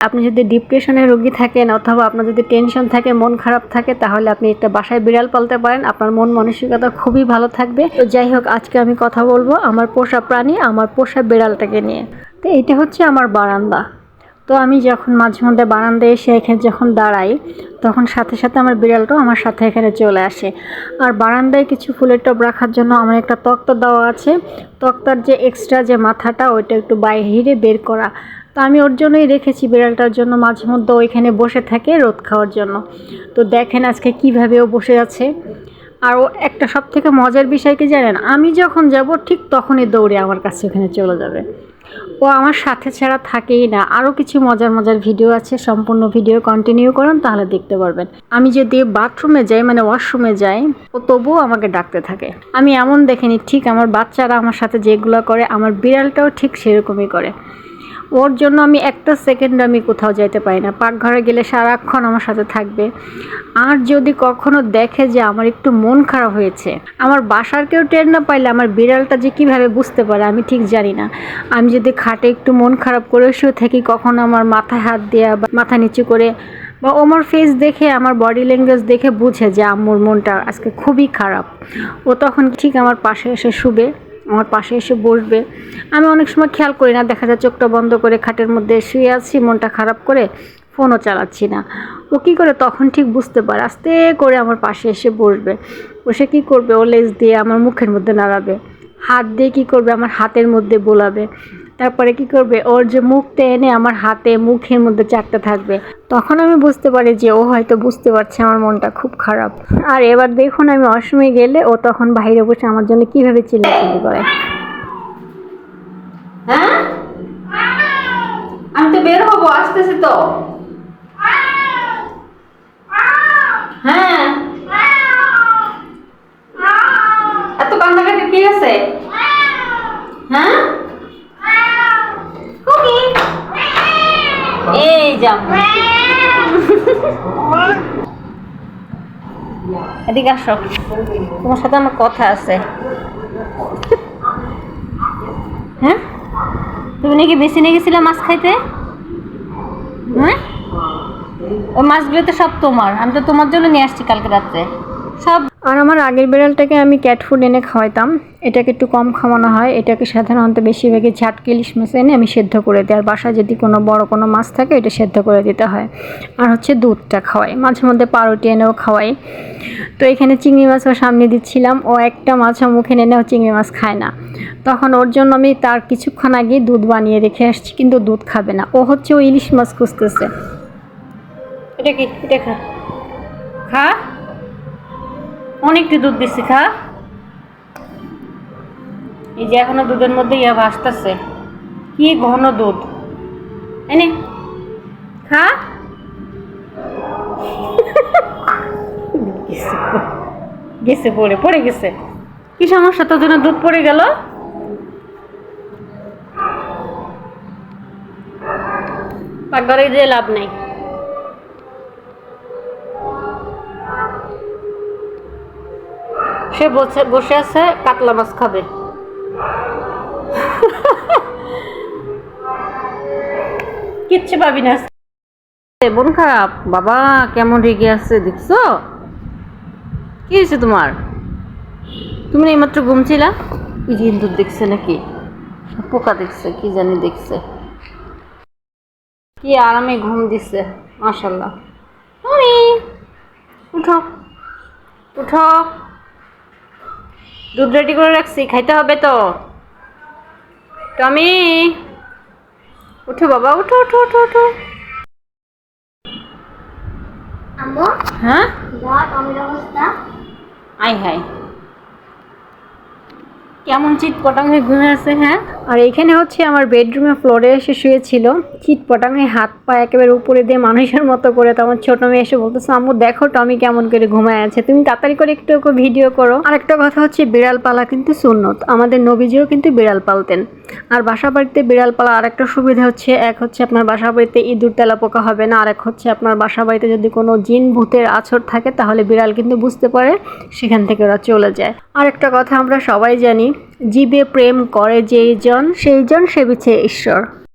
আপনি যদি ডিপ্রেশনের রোগী থাকেন অথবা আপনার যদি টেনশন থাকে, মন খারাপ থাকে, তাহলে আপনি একটা বাসায় বিড়াল পালতে পারেন। আপনার মন মানসিকতা খুবই ভালো থাকবে। তো যাই হোক, আজকে আমি কথা বলব আমার পোষা প্রাণী, আমার পোষা বিড়ালটাকে নিয়ে। তো এটা হচ্ছে আমার বারান্দা। তো আমি যখন মাঝে মধ্যে বারান্দায় এসে এখানে যখন দাঁড়াই, তখন সাথে সাথে আমার বিড়ালটাও আমার সাথে এখানে চলে আসে। আর বারান্দায় কিছু ফুলের টব রাখার জন্য আমার একটা তক্তা দেওয়া আছে। তক্তার যে এক্সট্রা যে মাথাটা, ওইটা একটু বাইরে বের করা। তো আমি ওর জন্যই রেখেছি বিড়ালটার জন্য মাঝে মধ্যে ওইখানে বসে থাকে রোদ খাওয়ার জন্য। তো দেখেন আজকে কীভাবে ও বসে আছে। আর ও একটা সব থেকে মজার বিষয় কি জানেন? আমি যখন যাব, ঠিক তখনই দৌড়ে আমার কাছে ওখানে চলে যাবে। ও আমার সাথে ছাড়া থাকেই না। আরও কিছু মজার মজার ভিডিও আছে। সম্পূর্ণ ভিডিও কন্টিনিউ করুন, তাহলে দেখতে পারবেন। আমি যদি বাথরুমে যাই মানে ওয়াশরুমে যাই, ও তবুও আমাকে ডাকতে থাকে। আমি এমন দেখিনি ঠিক আমার বাচ্চারা আমার সাথে যেগুলো করে, আমার বিড়ালটাও ঠিক সেরকমই করে। ওর জন্য আমি একটা সেকেন্ড আমি কোথাও যাইতে পারি না। পাকঘরে গেলে সারাক্ষণ আমার সাথে থাকবে। আর যদি কখনো দেখে যে আমার একটু মন খারাপ হয়েছে, আমার বাসার কেউ টের না পাইলে আমার বিড়ালটা যে কীভাবে বুঝতে পারে আমি ঠিক জানি না। আমি যদি খাটে একটু মন খারাপ করে শুয়ে থাকি, কখনো আমার মাথায় হাত দেওয়া বা মাথা নিচু করে বা ও আমার ফেস দেখে, আমার বডি ল্যাঙ্গুয়েজ দেখে বুঝে যে আম্মুর মনটা আজকে খুবই খারাপ। ও তখন ঠিক আমার পাশে এসে শুবে। আমার পাশে এসে বসবে। আমি অনেক সময় খেয়াল করি না, দেখা যায় চোখটা বন্ধ করে খাটের মধ্যে শুয়ে আছি, মনটা খারাপ করে ফোনও চালাচ্ছি না। ও কী করে তখন ঠিক বুঝতে পারে, আস্তে করে আমার পাশে এসে বসবে। বসে কী করবে? ও লেজ দিয়ে আমার মুখের মধ্যে নাড়াবে। হাত দিয়ে কী করবে? আমার হাতের মধ্যে বোলাবে। তারপরে কি করবে? ওর যে মুখটা এনে আমার হাতে মুখের মধ্যে চারটা থাকবে। তখন আমি বুঝতে পারি যে ও হয়তো বুঝতে পারছে আমার মনটা খুব খারাপ। আর এবার দেখুন আমি অসময়ে গেলে ও তখন বাইরে বসে আমার জন্য কীভাবে চিল্লাচিল্লি করে। হ্যাঁ? আমি তো বের হব, আসতেছি তো। হ্যাঁ? এত কান্নাকাটি কি আছে? হ্যাঁ? এদিকে আসো। তোমার সাথে আমার কথা আছে। হ্যাঁ? তুমি নাকি বেশি নিয়ে গেছিলে মাছ খাইতে? হ্যাঁ? ওই মাছগুলো তো সব তোমার। আমি তো তোমার জন্য নিয়ে আসছি কালকে রাত্রে। সব আর আমার আগের বিড়ালটাকে আমি ক্যাট ফুড এনে খাওয়াইতাম। এটাকে একটু কম খাওয়ানো হয়। এটাকে সাধারণত বেশিরভাগই ঝাটকে ইলিশ মাছ এনে আমি সেদ্ধ করে দিই। আর বাসায় যদি কোনো বড় কোনো মাছ থাকে, এটা সেদ্ধ করে দিতে হয়। আর হচ্ছে দুধটা খাওয়াই। মাঝে মধ্যে পাউরুটি এনেও খাওয়াই। তো এখানে চিংড়ি মাছও সামনে দিচ্ছিলাম। ও একটা মাছও মুখে এনেও চিংড়ি মাছ খায় না। তখন ওর জন্য আমি তার কিছুক্ষণ আগে দুধ বানিয়ে রেখে আসছি, কিন্তু দুধ খাবে না। ও হচ্ছে ও ইলিশ মাছ খুঁজতেছে। এটা কি? এটা খা। খা? অনেকটা দুধ দিচ্ছি খা। এই যে এখনও দুধের মধ্যে ইয়া ভাসতেছে। কি ঘন দুধ। এনে, খা। গেছে পড়ে পড়ে গেছে। কি সমস্যা? তোর জন্য দুধ পড়ে গেল? পাকঘরে যে লাভ নেই। সে বসে বসে আছে, কাতলা মাছ খাবে। কিচ্ছু পাবি না। মন খারাপ? বাবা, কেমন রেগে আছে, দেখছ? কি হয়েছে তোমার? তুমি এইমাত্র ঘুমছিলা ইঁদুর দেখছে নাকি? পোকা দেখছে, কি জানি দেখছে। কি আরামে ঘুম দিচ্ছে মাশাল্লাহ তুমি উঠো। উঠো। দুধ রেডি করে রাখছি খাইতে হবে তো। টমি উঠো বাবা উঠো উঠো উঠো উঠো। হ্যাঁ? আই হাই কেমন চিট পটাং হয়ে ঘুমে আছে হ্যাঁ? আর এখানে হচ্ছে আমার বেডরুমে ফ্লোরে এসে শুয়েছিল। চিট পটাঙে হাত পা একেবারে উপরে দিয়ে মানুষের মতো করে তো আমার ছোট মেয়ে এসে বলতেছে, আম্মু, দেখো টমি কেমন করে ঘুমায় আছে। তুমি তাড়াতাড়ি করে একটু ভিডিও করো। আর একটা কথা হচ্ছে বিড়াল পালা কিন্তু সুন্নত। আমাদের নবীজিও কিন্তু বিড়াল পালতেন। আর বাসা বাড়িতে বিড়াল পালা আর একটা সুবিধা হচ্ছে, এক হচ্ছে আপনার বাসা বাড়িতে ইঁদুর তেলা পোকা হবে না আর এক হচ্ছে আপনার বাসা বাড়িতে যদি কোনো জিন ভূতের আছর থাকে, তাহলে বিড়াল কিন্তু বুঝতে পারে সেখান থেকে ওরা চলে যায়। আর একটা কথা আমরা সবাই জানি জীবে প্রেম করে যেই জন সেই জন সেবিছে ঈশ্বর।